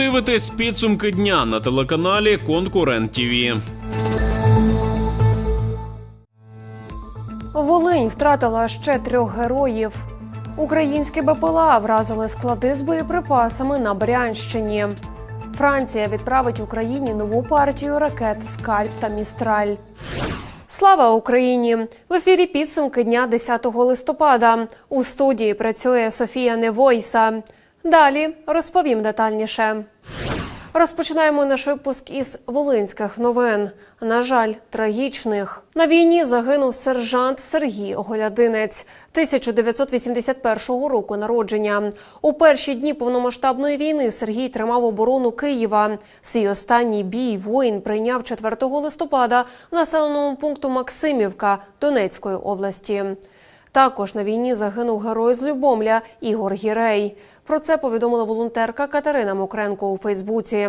дивитесь підсумки дня на телеканалі Конкурент ТІВІ. Волинь втратила ще трьох героїв. Українські БПЛА вразили склади з боєприпасами на Брянщині. Франція відправить Україні нову партію ракет Скальп та Містраль. Слава Україні! В ефірі підсумки дня 10 листопада. У студії працює Софія Невойса. Далі розповім детальніше. Розпочинаємо наш випуск із волинських новин. На жаль, трагічних на війні загинув сержант Сергій Голядинець 1981 року народження. У перші дні повномасштабної війни Сергій тримав оборону Києва. Свій останній бій воїн прийняв 4 листопада в населеному пункту Максимівка Донецької області. Також на війні загинув герой з Любомля Ігор Гірей. Про це повідомила волонтерка Катерина Мокренко у Фейсбуці.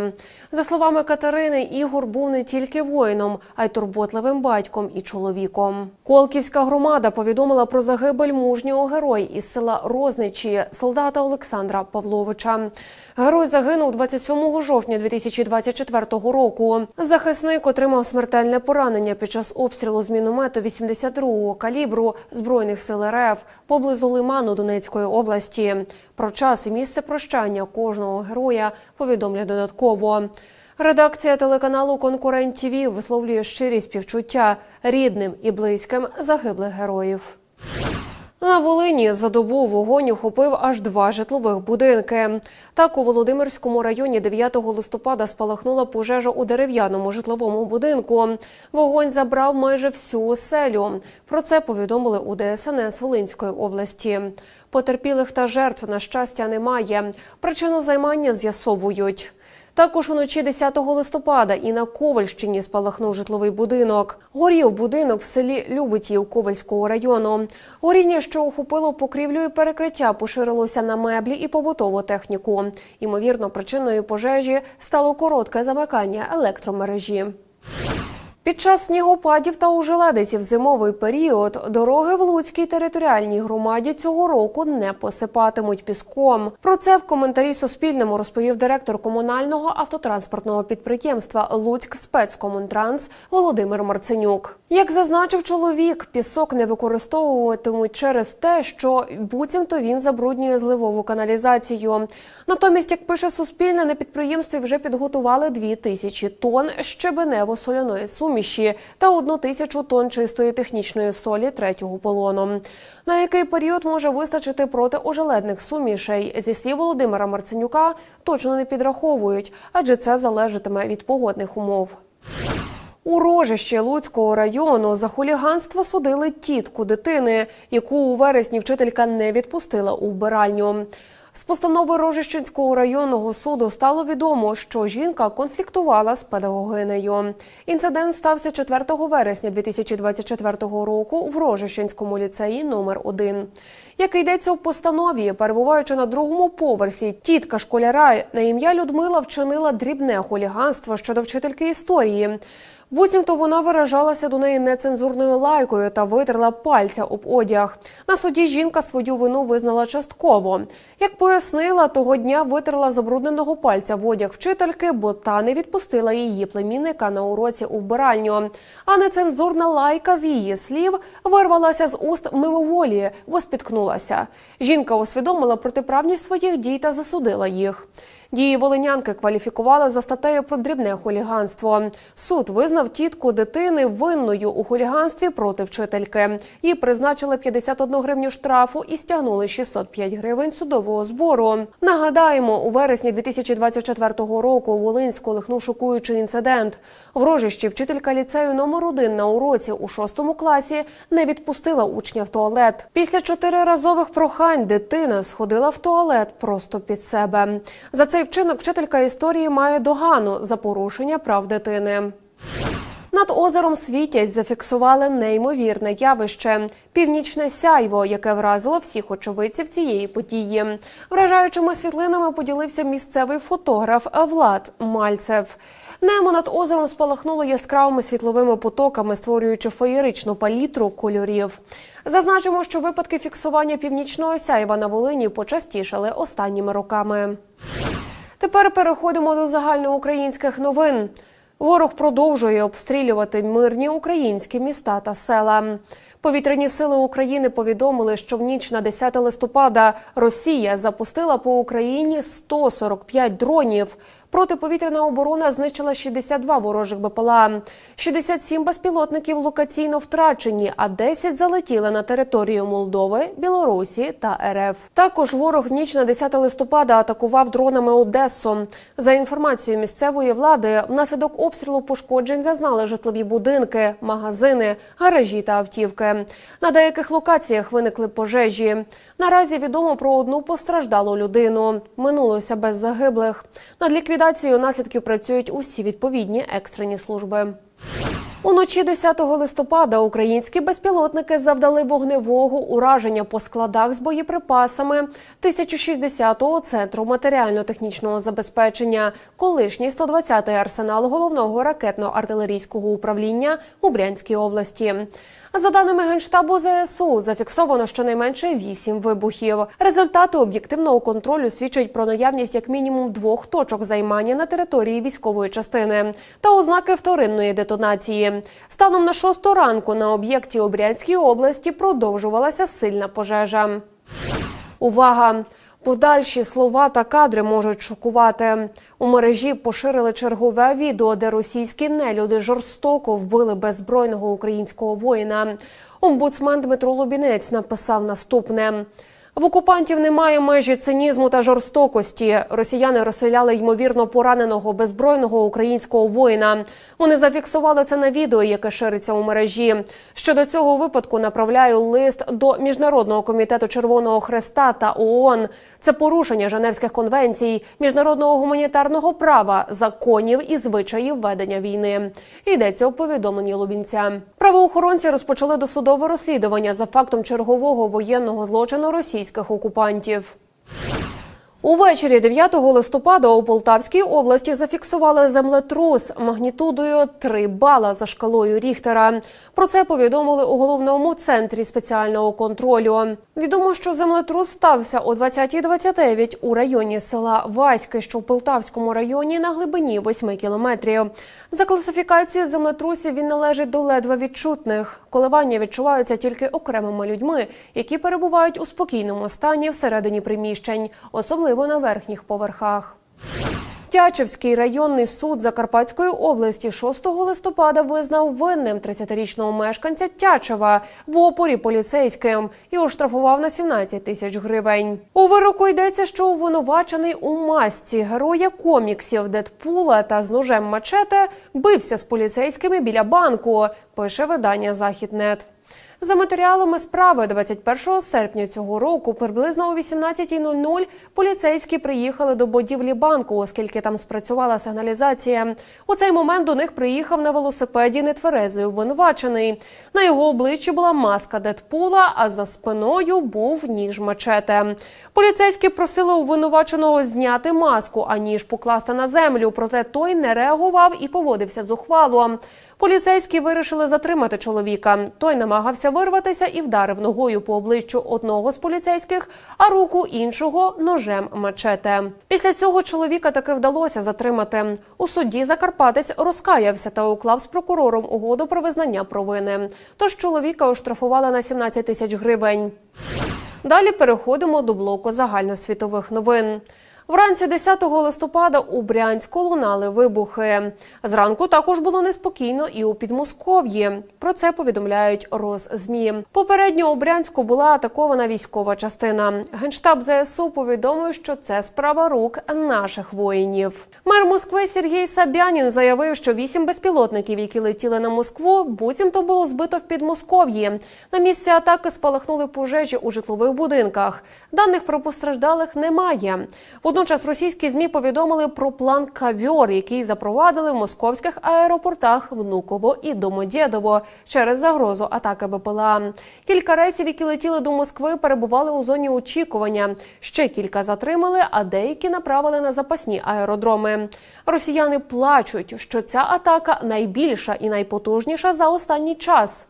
За словами Катерини, Ігор був не тільки воїном, а й турботливим батьком і чоловіком. Колківська громада повідомила про загибель мужнього героя із села Розничі, солдата Олександра Павловича. Герой загинув 27 жовтня 2024 року. Захисник отримав смертельне поранення під час обстрілу з міномету 82-го калібру збройних сил РФ поблизу Лиману Донецької області. Про час і місце прощання кожного героя повідомлять додатково. Редакція телеканалу Конкурент ТІВІ висловлює щирі співчуття рідним і близьким загиблих героїв. На Волині за добу вогонь охопив аж два житлових будинки. Так у Володимирському районі 9 листопада спалахнула пожежа у дерев'яному житловому будинку. Вогонь забрав майже всю оселю. Про це повідомили у ДСНС Волинської області. Потерпілих та жертв на щастя немає. Причину займання з'ясовують. Також уночі 10 листопада і на Ковальщині спалахнув житловий будинок. Горів будинок в селі Любитів Ковальського району. Горіння, що охопило покрівлю і перекриття, поширилося на меблі і побутову техніку. Імовірно, причиною пожежі стало коротке замикання електромережі. Під час снігопадів та ужеледиці в зимовий період дороги в Луцькій територіальній громаді цього року не посипатимуть піском. Про це в коментарі Суспільному розповів директор комунального автотранспортного підприємства Луцьк спецкомунтранс Володимир Марценюк. Як зазначив чоловік, пісок не використовуватимуть через те, що буцімто він забруднює зливову каналізацію. Натомість, як пише Суспільне, на підприємстві вже підготували 2 тисячі тонн щебенево-соляної суміші та одну тисячу тонн чистої технічної солі третього полону. На який період може вистачити проти ожеледних сумішей? Зі слів Володимира Марценюка точно не підраховують, адже це залежатиме від погодних умов. У рожищі Луцького району за хуліганство судили тітку дитини, яку у вересні вчителька не відпустила у вбиральню. З постанови Рожищенського районного суду стало відомо, що жінка конфліктувала з педагогинею. Інцидент стався 4 вересня 2024 року в Рожищенському ліцеї номер 1 Як йдеться в постанові, перебуваючи на другому поверсі, тітка школяра на ім'я Людмила вчинила дрібне хуліганство щодо вчительки історії. Буцімто вона виражалася до неї нецензурною лайкою та витерла пальця об одяг. На суді жінка свою вину визнала частково. Як пояснила, того дня витерла забрудненого пальця в одяг вчительки, бо та не відпустила її племінника на уроці у вбиральню. А нецензурна лайка з її слів вирвалася з уст мимоволі, бо спіткнулася. Жінка усвідомила протиправність своїх дій та засудила їх. Дії волинянки кваліфікували за статтею про дрібне хуліганство. Суд визнав тітку дитини винною у хуліганстві проти вчительки. Їй призначили 51 гривню штрафу і стягнули 605 гривень судового збору. Нагадаємо, у вересні 2024 року у Волинську лихнув шокуючий інцидент. В рожищі вчителька ліцею номер 1 на уроці у шостому класі не відпустила учня в туалет. Після чотириразових прохань дитина сходила в туалет просто під себе. За цей вчинок вчителька історії має догану за порушення прав дитини. Над озером Світязь зафіксували неймовірне явище північне сяйво, яке вразило всіх очевидців цієї події. Вражаючими світлинами поділився місцевий фотограф Влад Мальцев. Небо над озером спалахнуло яскравими світловими потоками, створюючи феєричну палітру кольорів. Зазначимо, що випадки фіксування північного сяйва на Волині почастішали останніми роками. Тепер переходимо до загальноукраїнських новин. Ворог продовжує обстрілювати мирні українські міста та села. Повітряні сили України повідомили, що в ніч на 10 листопада Росія запустила по Україні 145 дронів. Протиповітряна оборона знищила 62 ворожих БПЛА. 67 безпілотників локаційно втрачені, а 10 залетіли на територію Молдови, Білорусі та РФ. Також ворог в ніч на 10 листопада атакував дронами Одесу. За інформацією місцевої влади, внаслідок обстрілу пошкоджень зазнали житлові будинки, магазини, гаражі та автівки. На деяких локаціях виникли пожежі. Наразі відомо про одну постраждалу людину. Минулося без загиблих. Над ліквідацією наслідків працюють усі відповідні екстрені служби. Уночі 10 листопада українські безпілотники завдали вогневого ураження по складах з боєприпасами 1060-го центру матеріально-технічного забезпечення, колишній 120-й арсенал головного ракетно-артилерійського управління у Брянській області. За даними генштабу ЗСУ, зафіксовано щонайменше вісім вибухів. Результати об'єктивного контролю свідчать про наявність як мінімум двох точок займання на території військової частини та ознаки вторинної детонації. Станом на шосту ранку на об'єкті у Брянській області продовжувалася сильна пожежа. Увага! Подальші слова та кадри можуть шокувати. У мережі поширили чергове відео, де російські нелюди жорстоко вбили беззбройного українського воїна. Омбудсмен Дмитро Лубінець написав наступне. В окупантів немає межі цинізму та жорстокості. Росіяни розстріляли ймовірно пораненого беззбройного українського воїна. Вони зафіксували це на відео, яке шириться у мережі. Щодо цього випадку направляю лист до міжнародного комітету Червоного Хреста та ООН. Це порушення Женевських конвенцій, міжнародного гуманітарного права, законів і звичаїв ведення війни. Йдеться у повідомленні Лубінця. Правоохоронці розпочали досудове розслідування за фактом чергового воєнного злочину російських окупантів. Увечері 9 листопада у Полтавській області зафіксували землетрус магнітудою 3 бала за шкалою Ріхтера. Про це повідомили у головному центрі спеціального контролю. Відомо, що землетрус стався о 20.29 у районі села Васьки, що в Полтавському районі на глибині 8 кілометрів. За класифікацією землетрусів він належить до ледве відчутних. Коливання відчуваються тільки окремими людьми, які перебувають у спокійному стані всередині приміщень, особливо на верхніх поверхах. Тячівський районний суд Закарпатської області 6 листопада визнав винним 30-річного мешканця Тячева в опорі поліцейським і оштрафував на 17 тисяч гривень. У вироку йдеться, що обвинувачений у масці героя коміксів Дедпула та з ножем мачете бився з поліцейськими біля банку. Пише видання Західнет. За матеріалами справи 21 серпня цього року, приблизно о 18.00 поліцейські приїхали до будівлі банку, оскільки там спрацювала сигналізація. У цей момент до них приїхав на велосипеді нетверезий обвинувачений. На його обличчі була маска Дедпула, а за спиною був ніж мачете. Поліцейські просили обвинуваченого зняти маску, а ніж покласти на землю. Проте той не реагував і поводився зухвало. Поліцейські вирішили затримати чоловіка. Той намагався вирватися і вдарив ногою по обличчю одного з поліцейських, а руку іншого ножем мачете. Після цього чоловіка таки вдалося затримати. У суді Закарпатець розкаявся та уклав з прокурором угоду про визнання провини. Тож чоловіка оштрафували на 17 тисяч гривень. Далі переходимо до блоку загальносвітових новин. Вранці 10 листопада у Брянську лунали вибухи. Зранку також було неспокійно і у Підмосков'ї. Про це повідомляють Роззмі. Попередньо у Брянську була атакована військова частина. Генштаб ЗСУ повідомив, що це справа рук наших воїнів. Мер Москви Сергій Сабянін заявив, що вісім безпілотників, які летіли на Москву, буцімто було збито в Підмосков'ї. На місці атаки спалахнули пожежі у житлових будинках. Даних про постраждалих немає. Водночас російські змі повідомили про план кавьор, який запровадили в московських аеропортах Внуково і Домодєдово через загрозу атаки БПЛА. Кілька рейсів, які летіли до Москви, перебували у зоні очікування. Ще кілька затримали, а деякі направили на запасні аеродроми. Росіяни плачуть, що ця атака найбільша і найпотужніша за останній час.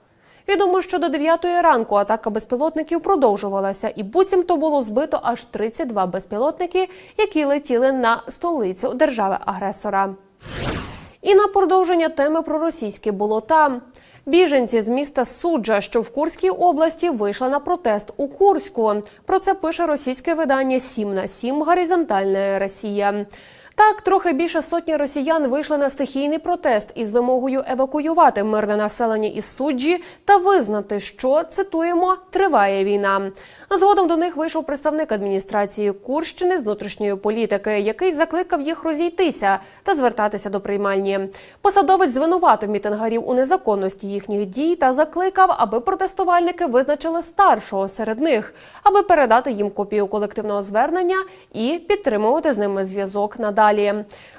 Відомо, що до 9 ранку атака безпілотників продовжувалася, і буцімто було збито аж 32 безпілотники, які летіли на столицю держави-агресора. І на продовження теми про російські болота. Біженці з міста Суджа, що в Курській області, вийшли на протест у Курську. Про це пише російське видання «7 на 7 Горизонтальна Росія. Так, трохи більше сотні росіян вийшли на стихійний протест із вимогою евакуювати мирне населення із суджі та визнати, що цитуємо триває війна. Згодом до них вийшов представник адміністрації Курщини з внутрішньої політики, який закликав їх розійтися та звертатися до приймальні. Посадовець звинуватив мітингарів у незаконності їхніх дій та закликав, аби протестувальники визначили старшого серед них, аби передати їм копію колективного звернення і підтримувати з ними зв'язок надалі.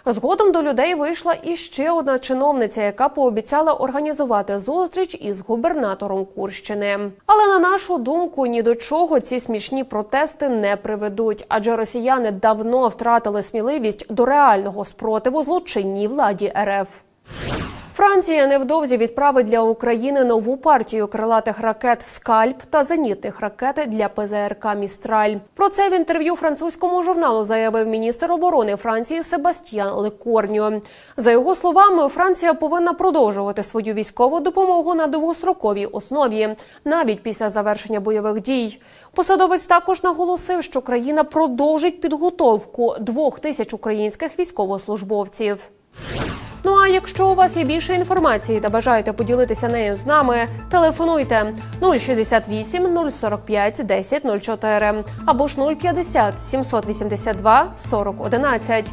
Згодом до людей вийшла і ще одна чиновниця, яка пообіцяла організувати зустріч із губернатором Курщини. Але на нашу думку, ні до чого ці смішні протести не приведуть, адже росіяни давно втратили сміливість до реального спротиву злочинній владі РФ. Франція невдовзі відправить для України нову партію крилатих ракет Скальп та зенітних ракет для ПЗРК Містраль. Про це в інтерв'ю французькому журналу заявив міністр оборони Франції Себастьян Лекорньо. За його словами, Франція повинна продовжувати свою військову допомогу на довгостроковій основі, навіть після завершення бойових дій. Посадовець також наголосив, що країна продовжить підготовку двох тисяч українських військовослужбовців. Ну а якщо у вас є більше інформації та бажаєте поділитися нею з нами, телефонуйте 068 045 10 04 або ж 050 782 40 11.